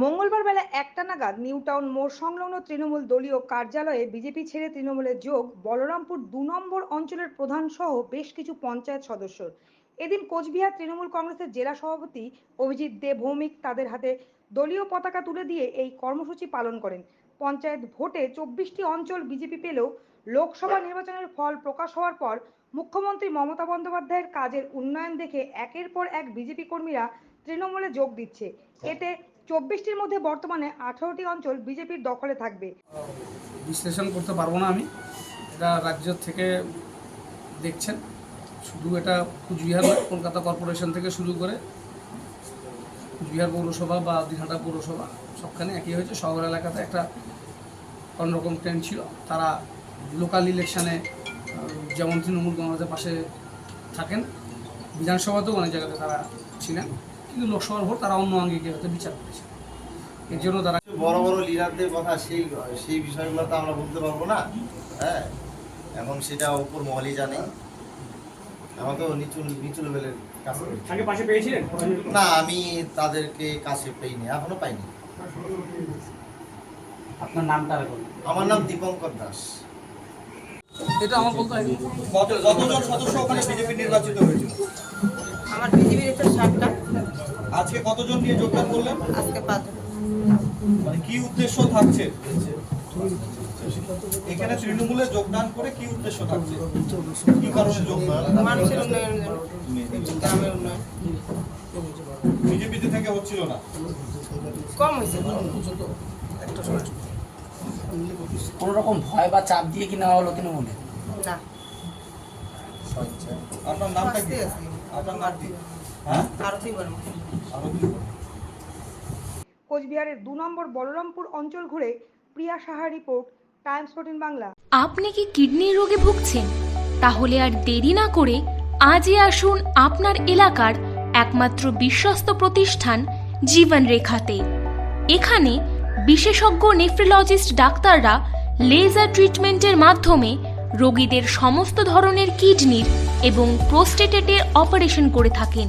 মঙ্গলবার বেলা একটা নাগাদ নিউ টাউন মোড় সংলগ্ন তৃণমূল দলীয় কার্যালয়ে বিজেপি ছেড়ে তৃণমূলের যোগ বলরামপুর দু নম্বর অঞ্চলের প্রধান সহ বেশ কিছু পঞ্চায়েত সদস্যর এদিন কোচবিহার তৃণমূল কংগ্রেসের জেলা সভাপতি অভিজিৎ দে ভৌমিক তাদের হাতে দলীয় পতাকা তুলে দিয়ে এই কর্মসূচি পালন করেন। পঞ্চায়েত ভোটে চব্বিশটি অঞ্চল বিজেপি পেলেও লোকসভা নির্বাচনের ফল প্রকাশ হওয়ার পর মুখ্যমন্ত্রী মমতা বন্দ্যোপাধ্যায়ের কাজের উন্নয়ন দেখে একের পর এক বিজেপি কর্মীরা তৃণমূলে যোগ দিচ্ছে। এতে চব্বিশটির মধ্যে বর্তমানে আঠারোটি অঞ্চল বিজেপির দখলে থাকবে। বিশ্লেষণ করতে পারব না আমি। এটা রাজ্য থেকে দেখছেন। শুধু এটা কুচবিহার কলকাতা কর্পোরেশন থেকে শুরু করে কুচবিহার পৌরসভা বা দিনহাটা পৌরসভা, সবখানে একই হয়েছে। শহর এলাকাতে একটা অন্যরকম ট্রেন্ড ছিল। তারা লোকাল ইলেকশানে যেমন তৃণমূল কংগ্রেসের পাশে থাকেন, বিধানসভাতেও অনেক জায়গাতে তারা ছিলেন। কিন্তু লোকসভার ভোট তারা অন্য অঙ্গে হয়তো বিচার করেছে। এর জন্য তারা বড় বড় লিডারদের কথা সেই সেই বিষয়গুলো তো আমরা বলতে পারব না। হ্যাঁ এখন সেটা উপর মহলই জানে আমরা তো নিচু নিচু লেভেলের কাজ আগে পাশে পেয়েছিলেন? না আমি তাদেরকে কাছে পাইনি এখনও পাইনি। আপনার নামটা আর বলুন। আমার নাম দীপঙ্কর দাস। এটা আমার বলতে হয়। কতজন সদস্য ওখানে বিজেপি নির্বাচিত হয়েছিল। আমার বিজেপির এটা সাতটা। আজকে কতজন নিয়ে যোগদান করলেন? আজকে পাঁচ মানে কি উদ্দেশ্য থাকছে? এখানে তৃণমূলে যোগদান করে কি উদ্দেশ্য থাকছে? কি কারণে যোগদান? মানুষের উন্নয়নের গ্রামের উন্নয়ন। বিজেপিতে থেকে হচ্ছিল না। কম হয়েছে। কোনো রকম ভয় বা চাপ দিয়ে কি নেওয়া হলো তৃণমূলে? না। আপনার নামটা কি? আপনার নাম হ্যাঁ? কোচবিহারের দু নম্বর বলরামপুর অঞ্চল ঘুরে Priya Saha report Times fourteen Bangla. আপনি কি কিডনির রোগে ভুগছেন? তাহলে আর দেরি না করে আজই আসুন আপনার এলাকার একমাত্র বিশ্বস্ত প্রতিষ্ঠান জীবন রেখাতে এখানে বিশেষজ্ঞ নেফ্রোলজিস্ট ডাক্তাররা লেজার ট্রিটমেন্টের মাধ্যমে রোগীদের সমস্ত ধরনের কিডনির এবং প্রোস্টেটেটের অপারেশন করে থাকেন।